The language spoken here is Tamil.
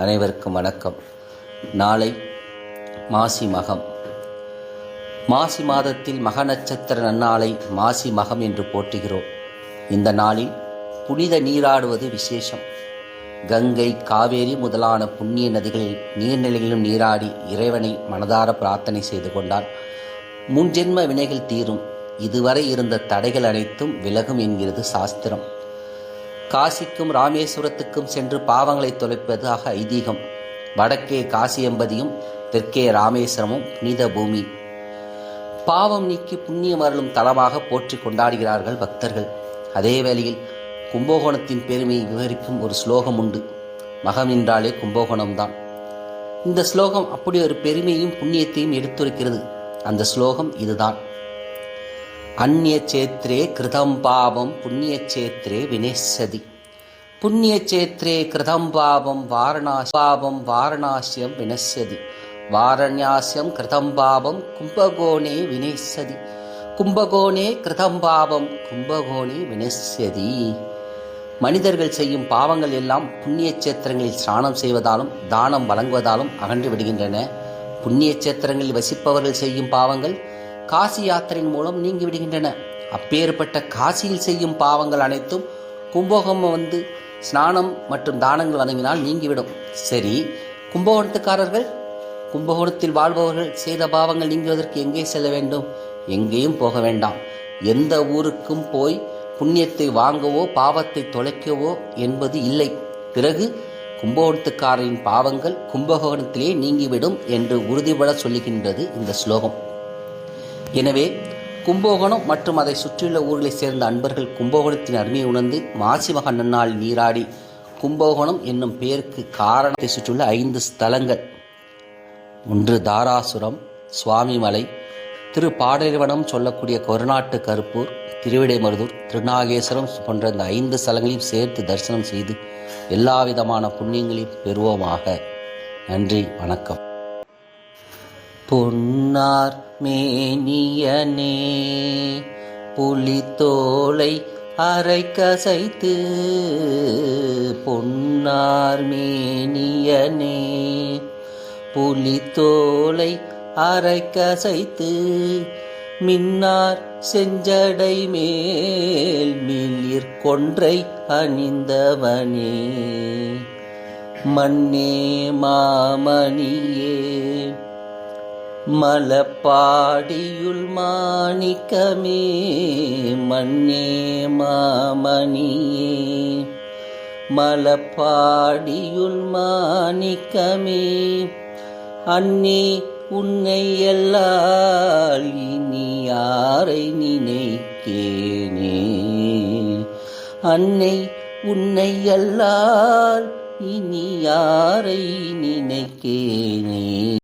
அனைவருக்கும் வணக்கம். நாளை மாசி மகம். மாசி மாதத்தில் மக நட்சத்திர நன்னாளை மாசி மகம் என்று போற்றுகிறோம். இந்த நாளில் புனித நீராடுவது விசேஷம். கங்கை காவேரி முதலான புண்ணிய நதிகளில் நீர்நிலைகளிலும் நீராடி இறைவனை மனதார பிரார்த்தனை செய்து கொண்டால் முன்ஜென்ம வினைகள் தீரும். இதுவரை இருந்த தடைகள் அனைத்தும் விலகும் என்கிறது சாஸ்திரம். காசிக்கும் ராமேஸ்வரத்துக்கும் சென்று பாவங்களை தொலைப்பதாக ஐதீகம். வடக்கே காசி எம்பதியும் தெற்கே ராமேஸ்வரமும் புனித பூமி. பாவம் நீக்கி புண்ணியம் அருளும் தலமாக போற்றி கொண்டாடுகிறார்கள் பக்தர்கள். அதே வேளையில் கும்பகோணத்தின் பெருமையை விவரிக்கும் ஒரு ஸ்லோகம் உண்டு. மகம் என்றாலே கும்பகோணம்தான். இந்த ஸ்லோகம் அப்படி ஒரு பெருமையும் புண்ணியத்தையும் எடுத்துரைக்கிறது. அந்த ஸ்லோகம் இதுதான். அந்நியச்சேத்திரே கிருதம் பாவம் புண்ணியச்சேத்திரே வினேசதி புண்ணியச்சேத்திரே கிருதம் பாவம் வாரணாசி பாவம் வாரணாசியம் வினசதி வாரண்யாசியம் கிருதம் பாவம் கும்பகோணே வினேசதி கும்பகோணே கிருதம் பாவம் கும்பகோணே வினசதி மனிதர்கள் செய்யும் பாவங்கள் எல்லாம் புண்ணிய சேத்திரங்களில் ஸ்நானம் செய்வதாலும் தானம் வழங்குவதாலும் அகன்று விடுகின்றன. புண்ணிய சேத்திரங்களில் வசிப்பவர்கள் செய்யும் பாவங்கள் காசி யாத்திரையின் மூலம் நீங்கிவிடுகின்றன. அப்பேற்பட்ட காசியில் செய்யும் பாவங்கள் அனைத்தும் கும்பகோணம் வந்து ஸ்நானம் மற்றும் தானங்கள் வழங்கினால் நீங்கிவிடும். சரி கும்பகோணத்துக்காரர்கள்? கும்பகோணத்தில் வாழ்பவர்கள் செய்த பாவங்கள் நீங்குவதற்கு எங்கே செல்ல வேண்டும்? எங்கேயும் போக வேண்டாம். எந்த ஊருக்கும் போய் புண்ணியத்தை வாங்கவோ பாவத்தை தொலைக்கவோ என்பது இல்லை. பிறகு கும்பகோணத்துக்காரரின் பாவங்கள் கும்பகோணத்திலே நீங்கிவிடும் என்று உறுதிபட சொல்லுகின்றது இந்த ஸ்லோகம். எனவே கும்பகோணம் மற்றும் அதை சுற்றியுள்ள ஊர்களைச் சேர்ந்த அன்பர்கள் கும்பகோணத்தின் அருமையை உணர்ந்து மாசி மக நன்னாள் நீராடி கும்பகோணம் என்னும் பெயருக்கு காரணத்தை சுற்றியுள்ள ஐந்து ஸ்தலங்கள். ஒன்று தாராசுரம் சுவாமிமலை திரு பாடலிவனம் சொல்லக்கூடிய கொருநாட்டு கருப்பூர் திருவிடைமருதூர் திருநாகேஸ்வரம் போன்ற இந்த ஐந்து ஸ்தலங்களையும் சேர்த்து தரிசனம் செய்து எல்லா விதமான புண்ணியங்களையும் பெறுவோமாக. நன்றி வணக்கம். பொன்னார் மேனியனே புலித்தோலை அரை கசைத்து பொன்னார் மேனியனே புலித்தோலை அரை கசைத்து மின்னார் செஞ்சடை மேல் மிளிர் கொன்றை அணிந்தவனே. மண்ணே மாமணியே மலப்பாடியுள் மாணிக்கமே மண்ணே மாமணியே. மலப்பாடியுள் மாணிக்கமே அன்னே உன்னை எல்லால் இனி யாரை நினைக்கேனே. அன்னை உன்னை எல்லால் இனி யாரை நினைக்கேனே.